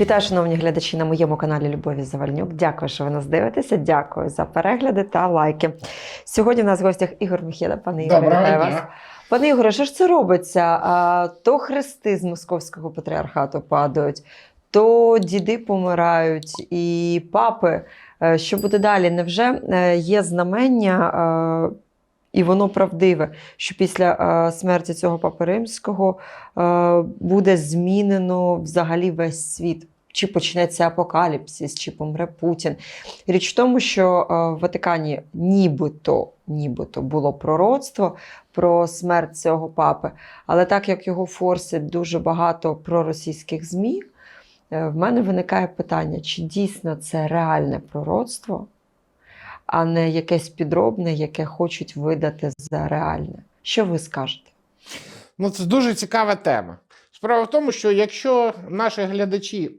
Вітаю, шановні глядачі на моєму каналі Любові Завальнюк. Дякую, що ви нас дивитеся. Дякую за перегляди та лайки. Сьогодні у нас в гостях Ігор Міхіда. Пане Ігоре, вітаю вас. Пане Ігоре, що ж це робиться? То хрести з московського патріархату падають, то діди помирають, і папи. Е, Що буде далі? Невже е, є знамення, е, і воно правдиве, що після смерті цього папи римського буде змінено взагалі весь світ? Чи почнеться апокаліпсис, чи помре Путін? Річ в тому, що в Ватикані нібито, нібито було пророцтво про смерть цього папи, але так як його форсить дуже багато проросійських ЗМІ, е, в мене виникає питання, чи дійсно це реальне пророцтво, а не якесь підробне, яке хочуть видати за реальне. Що ви скажете? Ну, це дуже цікава тема. Справа в тому, що якщо наші глядачі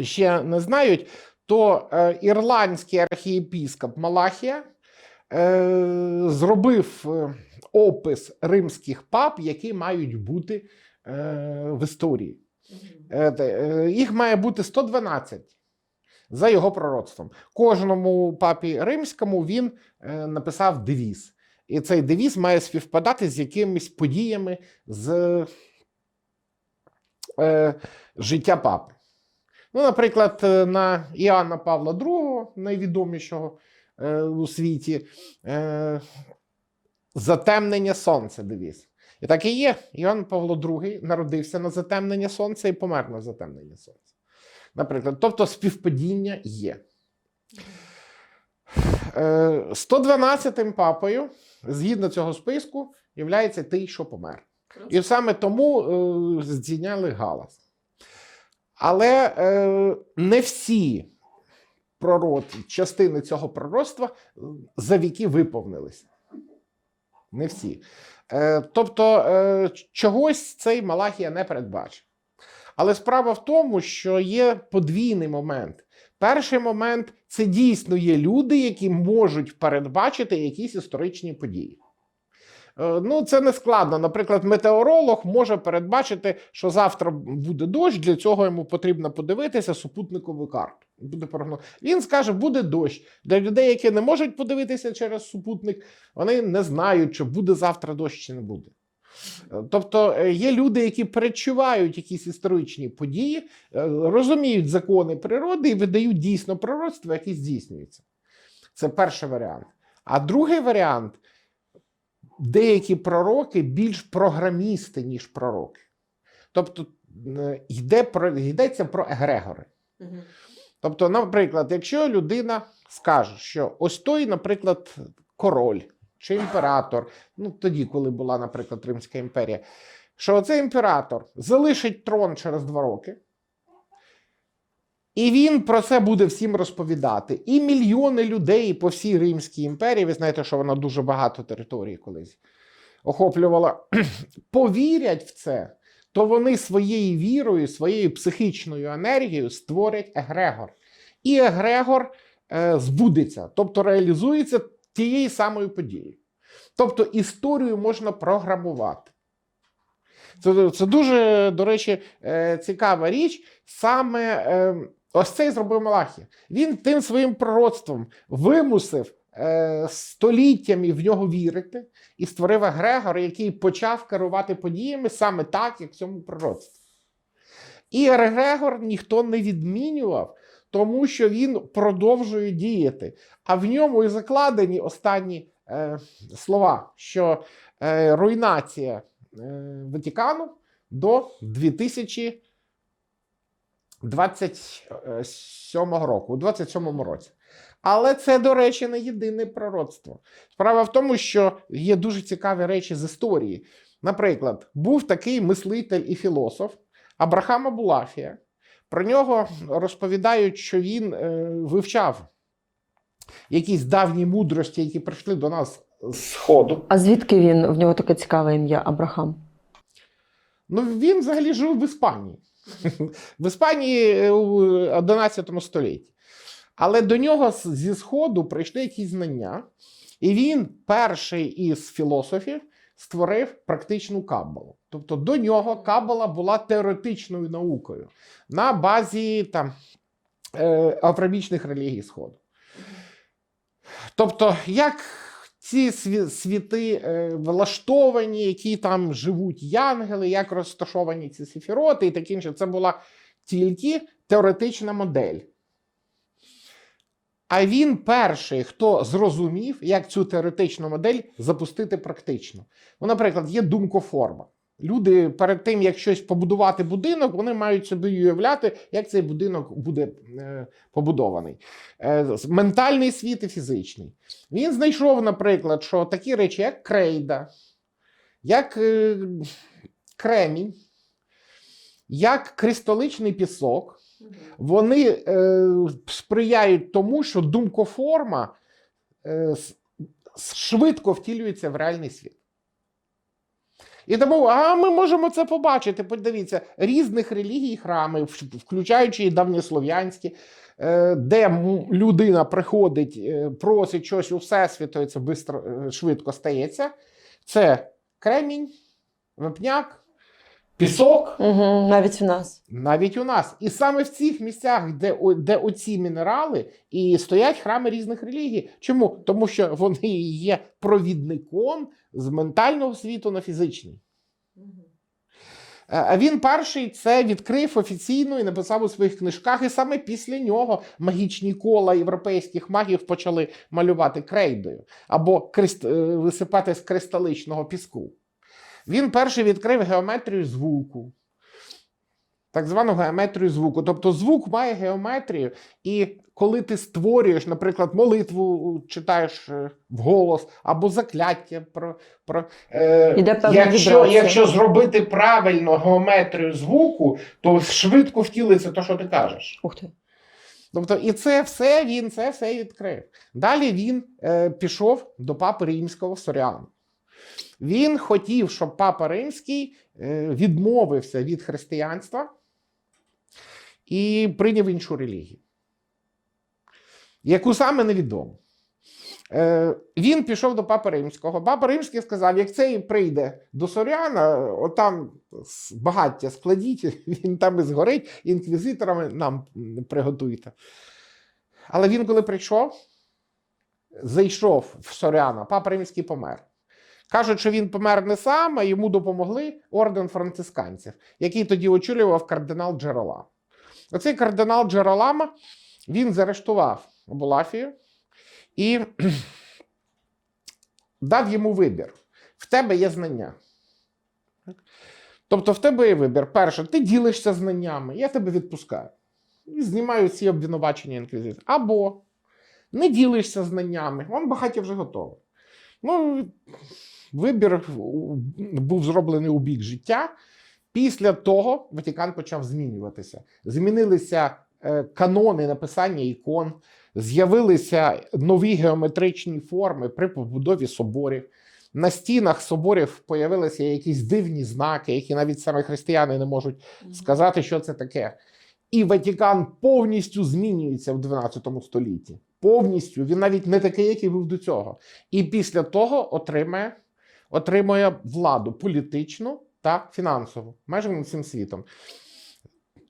ще не знають, то е, ірландський архієпіскоп Малахія е, зробив е, опис римських пап, які мають бути е, в історії. Е, е, їх має бути 112 за його пророцтвом. Кожному папі римському він е, написав девіз. І цей девіз має співпадати з якимись подіями з е, життя папи. Ну, наприклад, е, на Іоанна Павла II, найвідомішого у світі, затемнення сонця девіз. І так і є. Іоанн Павло II народився на затемнення сонця і помер на затемнення сонця. Наприклад, тобто співпадіння є. Е, 112-м папою, згідно цього списку, є той, що помер. І саме тому е, здійняли галас. Але е, не всі пророки, частини цього пророцтва е, за віки виповнилися. Не всі. Е, тобто, е, чогось цей Малахія не передбачив. Але справа в тому, що є подвійний момент. Перший момент це дійсно є люди, які можуть передбачити якісь історичні події. Е, Ну, це не складно. Наприклад, метеоролог може передбачити, що завтра буде дощ. Для цього йому потрібно подивитися супутникову карту. Буде прогноз. Він скаже, буде дощ. Для людей, які не можуть подивитися через супутник, вони не знають, чи буде завтра дощ чи не буде. Тобто е, є люди, які перечувають якісь історичні події, е, розуміють закони природи і видають дійсно пророцтва, які здійснюються. Це перший варіант. А другий варіант деякі пророки більш програмісти, ніж пророки. Тобто е, йде про, йдеться про егрегори. Тобто, наприклад, якщо людина скаже, що ось той, наприклад, король чи імператор, ну тоді, коли була, наприклад, Римська імперія, що оцей імператор залишить трон через два роки, і він про це буде всім розповідати. І мільйони людей по всій Римській імперії, ви знаєте, що вона дуже багато території колись охоплювала, повірять в це, то вони своєю вірою, своєю психічною енергією створять егрегор. І егрегор е, збудеться, тобто реалізується тією самою подією. Тобто історію можна програмувати. Це, це дуже, до речі, е, цікава річ. Саме е, ось це і зробив Малахія. Він тим своїм пророцтвом вимусив е, століттями в нього вірити і створив егрегор, який почав керувати подіями саме так, як в цьому пророцтві. І егрегор ніхто не відмінював, тому що він продовжує діяти. А в ньому і закладені останні е, слова, що е, руйнація е, Ватикану до 2027 року, у 27 році. Але це, до речі, не єдине пророцтво. Справа в тому, що є дуже цікаві речі з історії. Наприклад, був такий мислитель і філософ Абрахам Абулафія. Про нього розповідають, що він е, вивчав якісь давні мудрості, які прийшли до нас з Сходу. А звідки він в нього таке цікаве ім'я Абрахам? Ну, він взагалі жив в Іспанії. В Іспанії е, у 11 столітті. Але до нього зі Сходу прийшли якісь знання, і він перший із філософів створив практичну каббалу. Тобто до нього каббала була теоретичною наукою на базі там, е, аврамічних релігій Сходу. Тобто, як ці сві- світи е, влаштовані, які там живуть янгели, як розташовані ці сефіроти і таке інше, це була тільки теоретична модель. А він перший, хто зрозумів, як цю теоретичну модель запустити практично. Ну, наприклад, є думкоформа. Люди перед тим, як щось побудувати будинок, вони мають собі уявляти, як цей будинок буде е, побудований. Е, ментальний світ і фізичний. Він знайшов, наприклад, що такі речі, як крейда, як е, кремінь, як кристаличний пісок, вони е, сприяють тому, що думкоформа е, швидко втілюється в реальний світ. І тому, а ми можемо це побачити. Подивіться, різних релігій храми, включаючи і давньослов'янські, е, де людина приходить, е, просить щось у всесвіту, і це е, швидко стається. Це кремінь, вапняк, пісок. Угу, навіть в нас. Навіть у нас. І саме в цих місцях, де, де оці мінерали, і стоять храми різних релігій. Чому? Тому що вони є провідником з ментального світу на фізичний. А він перший це відкрив офіційно і написав у своїх книжках. І саме після нього магічні кола європейських магів почали малювати крейдою або крист... е, висипати з кристаличного піску. Він перший відкрив геометрію звуку. Так звану геометрію звуку. Тобто звук має геометрію, і коли ти створюєш, наприклад, молитву читаєш е, вголос або закляття про, про е, якщо, якщо зробити правильно геометрію звуку, то швидко втілиться те, що ти кажеш. Ух ти. Тобто, і це все він це все відкрив. Далі він е, пішов до папи римського Соріану. Він хотів, щоб папа римський е, відмовився від християнства і прийняв іншу релігію, яку саме невідомо. Е, він пішов до папи римського. Папа римський сказав: як цей прийде до Соріана, отам багаття складіть, він там і згорить, інквізиторами нам приготуйте. Але він, коли прийшов, зайшов в Соріана, папа римський помер. Кажуть, що він помер не сам, а йому допомогли орден францисканців, який тоді очолював кардинал Джеролам. Оцей кардинал Джеролама він заарештував Абулафію і дав йому вибір: в тебе є знання. Тобто, в тебе є вибір. Перше, ти ділишся знаннями, я тебе відпускаю. І знімаю ці обвинувачення інквізиції. Або не ділишся знаннями, вам багаття вже готове. Ну, вибір був зроблений у бік життя. Після того Ватикан почав змінюватися. Змінилися е, канони написання ікон, з'явилися нові геометричні форми при побудові соборів. На стінах соборів появилися якісь дивні знаки, які навіть саме християни не можуть сказати, що це таке. І Ватикан повністю змінюється в 12 столітті. Повністю. Він навіть не такий, який був до цього. І після того отримає, отримує владу політичну та фінансову майже над всім світом.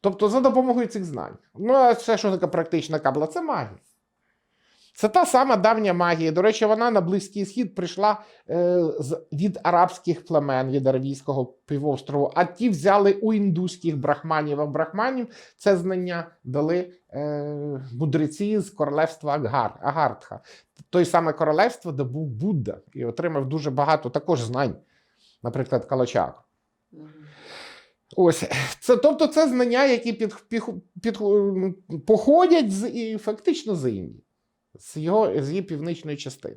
Тобто за допомогою цих знань. Ну, а це що таке практична кабла? Це магія. Це та сама давня магія. До речі, вона на Близький Схід прийшла е, з, від арабських племен, від Аравійського півострову, а ті взяли у індуських брахманів. А брахманів це знання дали е, мудреці з королевства Агар, Агартха. Той саме королевство, де був Будда, і отримав дуже багато також знань, наприклад, Калачак. Ось це, тобто, це знання, які під, під, під, походять з і фактично з Індії, з його з її північної частини.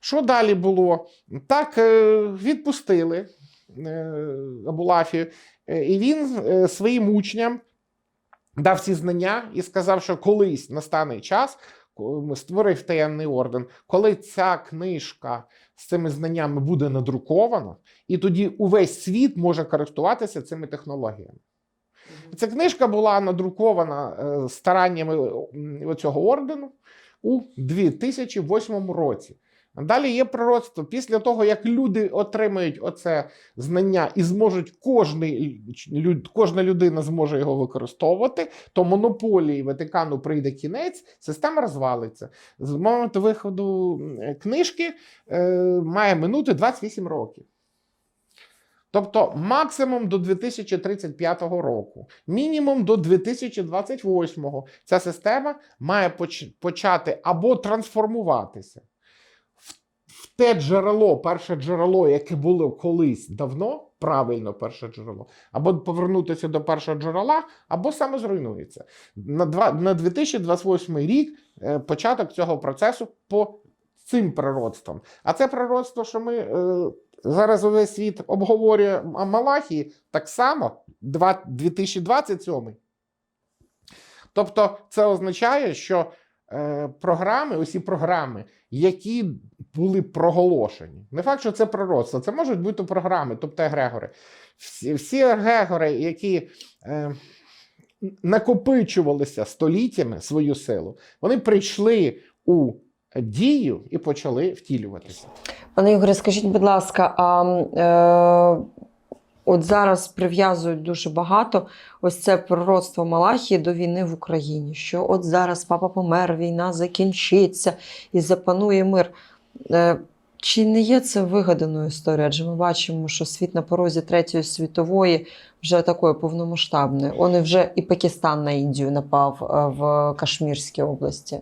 Що далі було? Так, е, відпустили е, Абулафію, е, і він своїм учням дав ці знання і сказав, що колись настане час, створив таємний орден, коли ця книжка з цими знаннями буде надрукована, і тоді увесь світ може користуватися цими технологіями. Ця книжка була надрукована стараннями цього ордену у 2008 році. Далі є пророцтво. Після того, як люди отримають оце знання і зможуть кожний, люд- кожна людина зможе його використовувати, то монополії Ватикану прийде кінець, система розвалиться. З моменту виходу книжки е, має минути 28 років. Тобто максимум до 2035 року, мінімум до 2028 ця система має поч- почати або трансформуватися в, те джерело, перше джерело, яке було колись давно, правильно перше джерело, або повернутися до першого джерела, або саме зруйнується. На 2028 рік е, початок цього процесу по цим природствам. А це природство, що ми е, зараз увесь світ обговорює Малахії, так само два- 2027. Тобто, це означає, що е, програми, усі програми, які були проголошені, не факт, що це пророцтво, це можуть бути програми, тобто егрегори. Всі, всі егрегори, які е, накопичувалися століттями свою силу, вони прийшли у дію і почали втілюватися. Пане Ігоре, скажіть, будь ласка, а е, от зараз прив'язують дуже багато ось це пророцтво Малахії до війни в Україні. Що от зараз папа помер, війна закінчиться і запанує мир. Е, чи не є це вигаданою історією? Адже ми бачимо, що світ на порозі Третьої світової вже такої повномасштабної. Он і вже і Пакистан на Індію напав е, в Кашмірській області.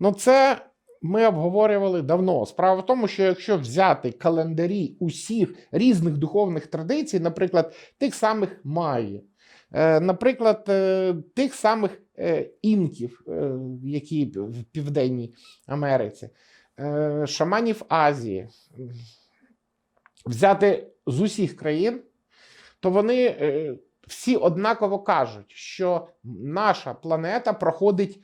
Ну, це ми обговорювали давно. Справа в тому, що якщо взяти календарі усіх різних духовних традицій, наприклад, тих самих Майї, е, наприклад, е, тих самих е, інків, які в Південній Америці, шаманів Азії, взяти з усіх країн, то вони всі однаково кажуть, що наша планета проходить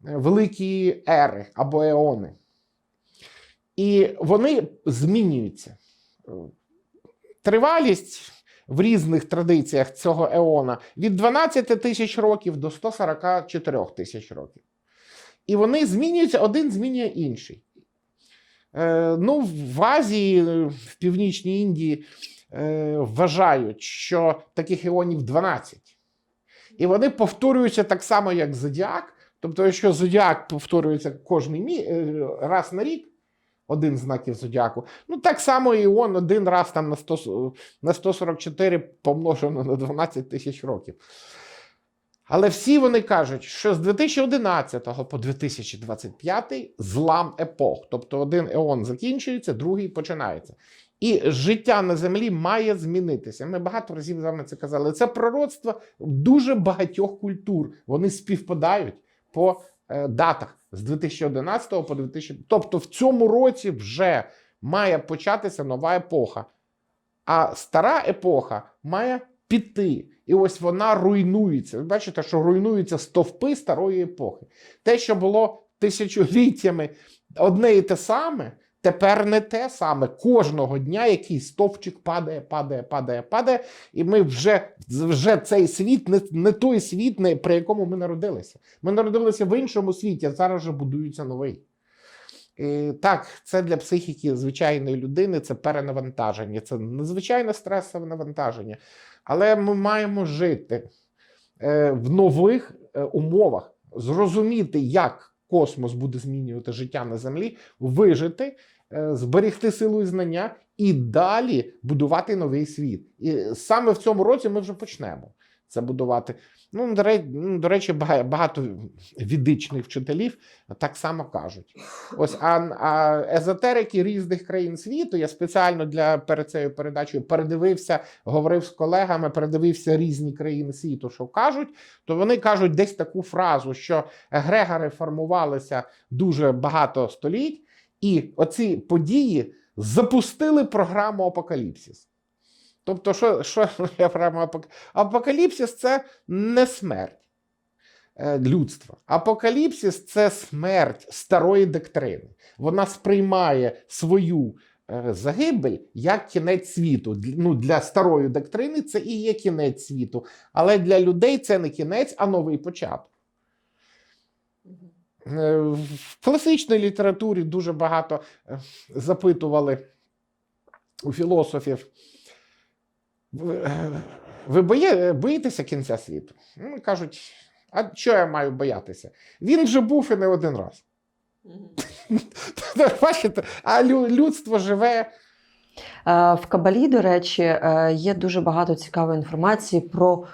великі ери або еони. І вони змінюються. Тривалість в різних традиціях цього еона від 12 тисяч років до 144 тисяч років. І вони змінюються, один змінює інший. Е, ну, в Азії, в Північній Індії е, вважають, що таких еонів 12. І вони повторюються так само, як зодіак. Тобто, якщо зодіак повторюється кожний е, раз на рік, один з знаків зодіаку, ну так само і он один раз там на, 100, на 144 помножено на 12 тисяч років. Але всі вони кажуть, що з 2011 по 2025 злам епох. Тобто один еон закінчується, другий починається. І життя на землі має змінитися. Ми багато разів з вами це казали. Це пророцтво дуже багатьох культур. Вони співпадають по е, датах з 2011 по 2000. Тобто в цьому році вже має початися нова епоха. А стара епоха має піти. І ось вона руйнується. Ви бачите, що руйнуються стовпи старої епохи. Те, що було тисячоліттями одне і те саме, тепер не те саме. Кожного дня якийсь стовпчик падає, падає, падає, падає. І ми вже, вже цей світ не, не той світ, не, при якому ми народилися. Ми народилися в іншому світі, а зараз вже будується новий. І, так, це для психіки звичайної людини це перенавантаження, це надзвичайно стресове навантаження. Але ми маємо жити е, в нових е, умовах, зрозуміти, як космос буде змінювати життя на землі, вижити, зберегти силу і знання і далі будувати новий світ. І саме в цьому році ми вже почнемо це будувати. Ну, до речі, ну, речі, бага- багато відичних вчителів так само кажуть. Ось а, а езотерики різних країн світу. Я спеціально для перед цією передачею передивився, говорив з колегами, передивився різні країни світу, що кажуть. То вони кажуть десь таку фразу, що егрегори формувалися дуже багато століть, і оці події запустили програму Апокаліпсис. Тобто, що, що програма апок... Апокаліпсис це не смерть е, людства. Апокаліпсис це смерть старої доктрини. Вона сприймає свою е, загибель як кінець світу. Ну, для старої доктрини це і є кінець світу. Але для людей це не кінець, а новий початок. Е, в класичній літературі дуже багато е, запитували у філософів. Ви, е, боє, боїтеся кінця світу? Ну, кажуть, а що я маю боятися? Він вже був і не один раз. Бачите, а лю- людство живе. В Кабалі, до речі, є дуже багато цікавої інформації про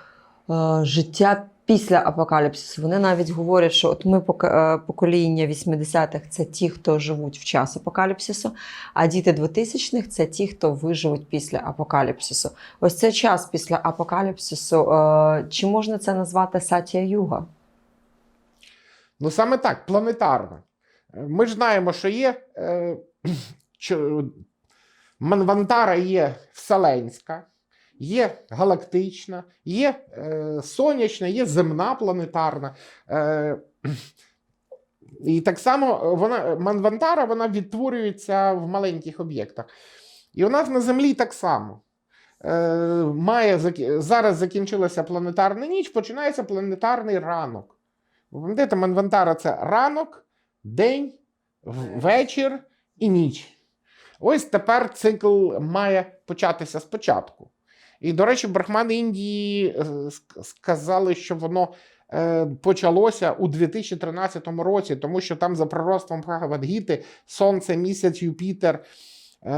життя після апокаліпсису. Вони навіть говорять, що от ми е, покоління 80-х це ті, хто живуть в час апокаліпсису, а діти 2000-х це ті, хто виживуть після апокаліпсису. Ось цей час після апокаліпсису. е, Чи можна це назвати Сатія Юга? Ну, саме так, планетарна. Е, Ми ж знаємо, що є е, Манвантара є вселенська, є галактична, є е, сонячна, є земна планетарна. Е, і так само вона, Манвантара вона відтворюється в маленьких об'єктах. І у нас на Землі так само. Е, має, зараз закінчилася планетарна ніч, починається планетарний ранок. Ви пам'ятаєте, Манвантара це ранок, день, вечір і ніч. Ось тепер цикл має початися спочатку. І, до речі, брахмани Індії е, сказали, що воно е, почалося у 2013 році, тому що там за пророцтвом Бхагавадгіти Сонце, місяць, Юпітер е,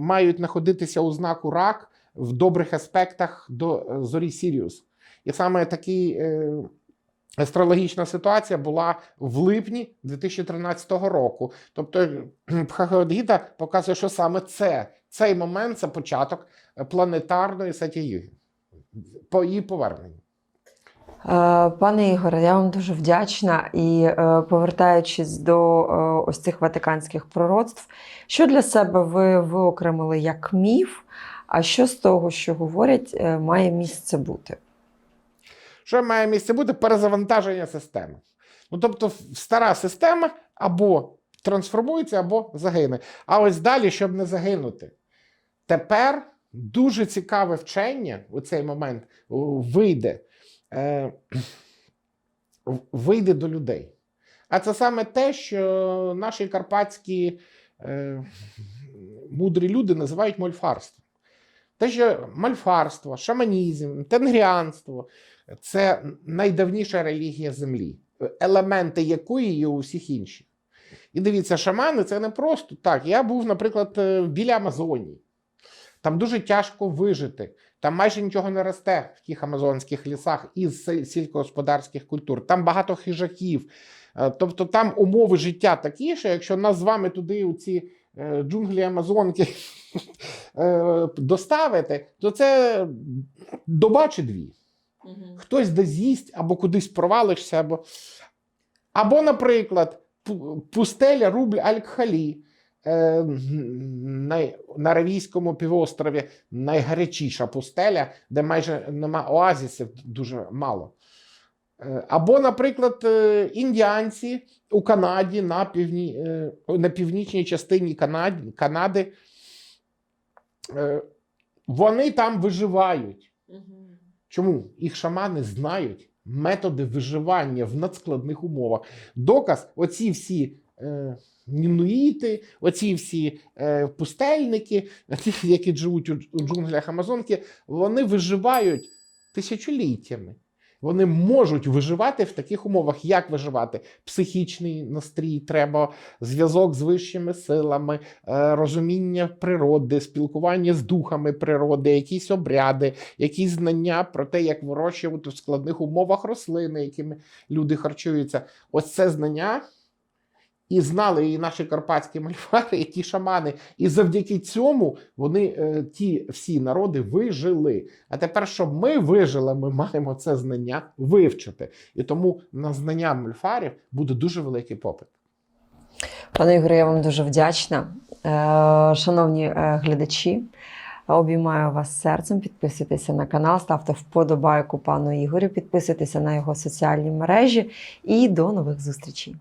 мають знаходитися у знаку рак в добрих аспектах до зорі Сіріус. І саме такий. Е, Астрологічна ситуація була в липні 2013 року. Тобто Бхагавадгіта показує, що саме це, цей момент це початок планетарної сатіюги по її поверненню. Е, Пане Ігоре, я вам дуже вдячна. І е, повертаючись до е, ось цих ватиканських пророцтв, що для себе ви виокремили як міф, а що з того, що говорять, е, має місце бути? Що має місце бути? Перезавантаження системи. Ну, тобто, стара система або трансформується, або загине. А ось далі, щоб не загинути. Тепер дуже цікаве вчення у цей момент вийде, е, вийде до людей. А це саме те, що наші карпатські е, мудрі люди називають мольфарством. Те, що мольфарство, шаманізм, тенгріанство це найдавніша релігія Землі, елементи якої є у всіх інших. І дивіться, шамани це не просто так. Я був, наприклад, е, біля Амазонії. Там дуже тяжко вижити. Там майже нічого не росте в тих амазонських лісах із сіль- сільськогосподарських культур. Там багато хижаків. Е, Тобто там умови життя такі, що якщо нас з вами туди у ці е, джунглі Амазонки е, доставити, то це доба чи дві хтось десь з'їсть або кудись провалишся, або, або наприклад, пустеля Рубль Аль-Кхалі. Е, На, Аравійському півострові найгарячіша пустеля, де майже нема оазісів дуже мало. Е, Або, наприклад, е, індіанці у Канаді на, півні, на північній частині Канади, Канади. Вони там виживають. Чому їх шамани знають методи виживання в надскладних умовах? Доказ, оці всі нінуїти, оці всі е, пустельники, які живуть у, у джунглях Амазонки, вони виживають тисячоліттями. Вони можуть виживати в таких умовах. Як виживати? Психічний настрій, треба зв'язок з вищими силами, е, розуміння природи, спілкування з духами природи, якісь обряди, якісь знання про те, як вирощувати в складних умовах рослини, якими люди харчуються. Ось це знання. І знали і наші карпатські мальфари, і ті шамани. І завдяки цьому вони е, ті всі народи вижили. А тепер, щоб ми вижили, ми маємо це знання вивчити. І тому на знання мальфарів буде дуже великий попит. Пане Ігоре, я вам дуже вдячна. Е, Шановні е, глядачі, обіймаю вас серцем. Підписуйтеся на канал, ставте вподобайку пану Ігорю, підписуйтеся на його соціальні мережі і до нових зустрічей.